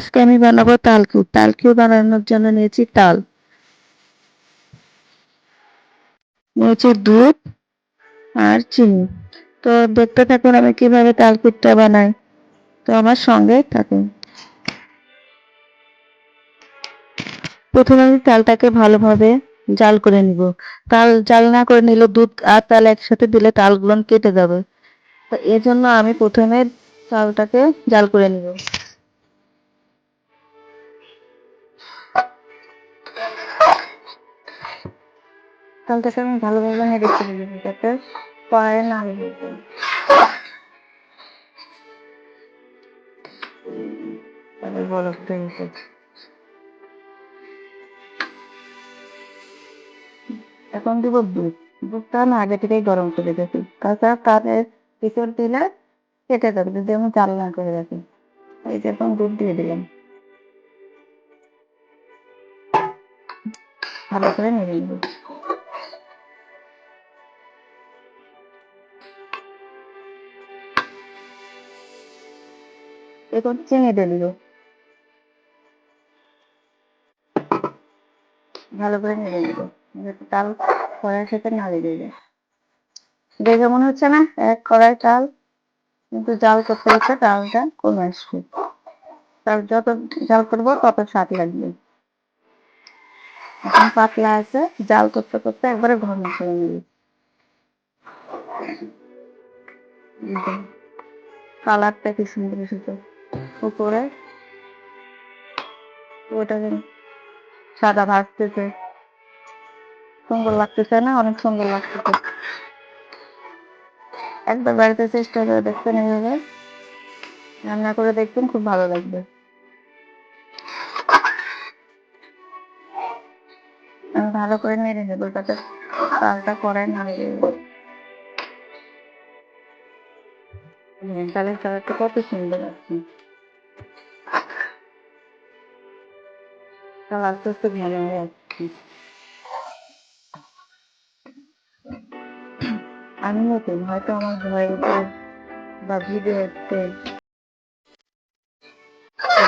আজকে আমি বানাবো তালকিউ তালকিউ বানানোর জন্য নিয়েছি তাল। নিয়েছি দুধ আর চিনি। তো দেখতে থাকুন আমি কীভাবে তালকিউটা বানাই। তো আমার সঙ্গে থাকুন। প্রথমে আমি তালটাকে ভালোভাবে জাল করে নিব। তাল জাল না করে নিলে দুধ আর তাল একসাথে দিলে তালগুলো কেটে যাবে। তো এর জন্য আমি প্রথমে তালটাকে জাল করে নিব। চালটাকে আমি ভালোভাবে নেড়ে করে দেবো যাতে কড়াইয়ে না গেছে এখন দিব দুধ। দুধটা আমি আগে থেকেই গরম করে রেখেছি তাছাড়া তাদের ভিতর দিলে কেটে যাবে, যদি আমি জাল না করে রাখি। এই যে এখন দুধ দিয়ে দিলাম। ভালো করে নেড়ে নিব। এখন দিয়ে দিব ভালো করে নেড়ে নিব যাতে তাল কড়াইয়ের সাথে না লেগে যায় দেখে মনে হচ্ছে না এক কড়াই চাল কিন্তু জাল করতে করতে চালটা কমে আসবে। তার যত জাল করব তত স্বাদ লাগবে। এখন পাতলা আছে, জাল করতে করতে একবারে ঘন করে নেবে। কালারটা কি সুন্দর এসেছে। উপরে। ওটা সাদা ভাসতেছে। সুন্দর লাগতেছে না? অনেক সুন্দর লাগতেছে। একবার বাড়িতে চেষ্টা করে দেখবেন এইভাবে। রান্না করে দেখবেন, খুব ভালো লাগবে। ভালো করে নেড়ে নেব, যাতে চালটা করে না তাহলে চালটা কত সুন্দর আছে চাল আস্তে আস্তে ভালো হয়ে আসছে আমি নতুন হয়তো আমার ভয়েসে বা ভিডিওতে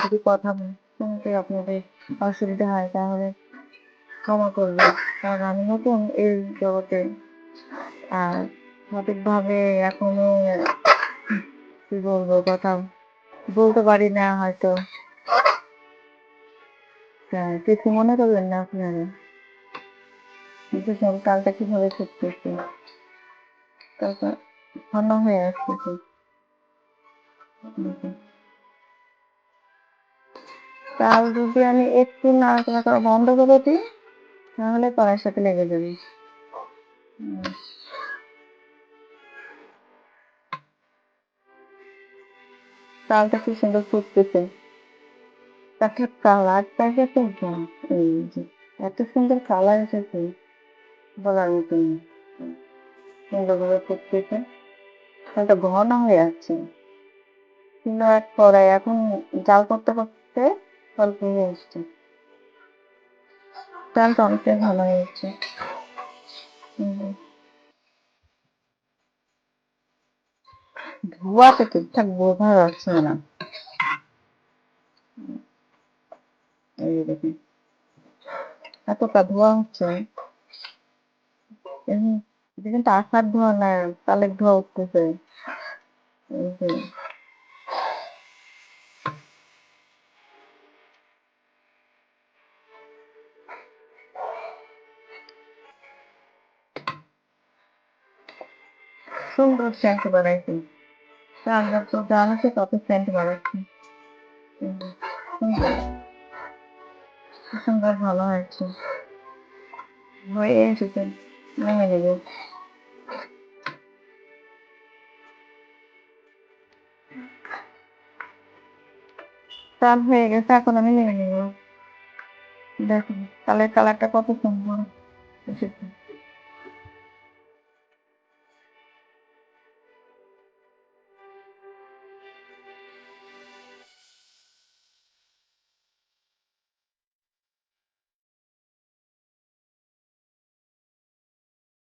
যদি কথা শুনতে আপনাদের অসুবিধা হয়, তাহলে ক্ষমা করবেন। কারণ আমি নতুন এই জগতে, আর সঠিকভাবে এখনও, কি বলব, কথা বলতে পারি না হয়তো। তা কিছু মনে করবেন না আপনারা সব কালটা কীভাবে করতেছে তারপর ঘন হয়ে আসতেছে। চাল যদি আমি একটু নাড়াচাড়া করা বন্ধ করে দিই, তাহলে কড়াইয়ের সাথে লেগে যাবে। চালটা কি সুন্দর ফুটতেছে তাকে কালারটাকে তো এত সুন্দর কালার এসেছে বলার মতো সুন্দরভাবে চালটা ঘন হয়ে যাচ্ছে। কিন্তু এক কড়াই এখন জাল করতে করতে হয়ে আসছে হুম। ধোয়াতে ঠিকঠাক বোঝা যাচ্ছে না। এই যে এতটা ধোয়া হচ্ছে। কিন্তু আসার ধোয়া না, তালের ধোয়া উঠতেছে। সুন্দর সেন্ট বানাইছি। চাল যত জাল আছে তত সেন্ট বানাচ্ছি। সুন্দর। সুন্দর ভালো হয়েছে হয়ে এসেছে। নেমে যাবে চাল হয়ে গেছে, এখন আমি নেমে নেব। দেখুন কালের, কালারটা কত সুন্দর। এসেছে।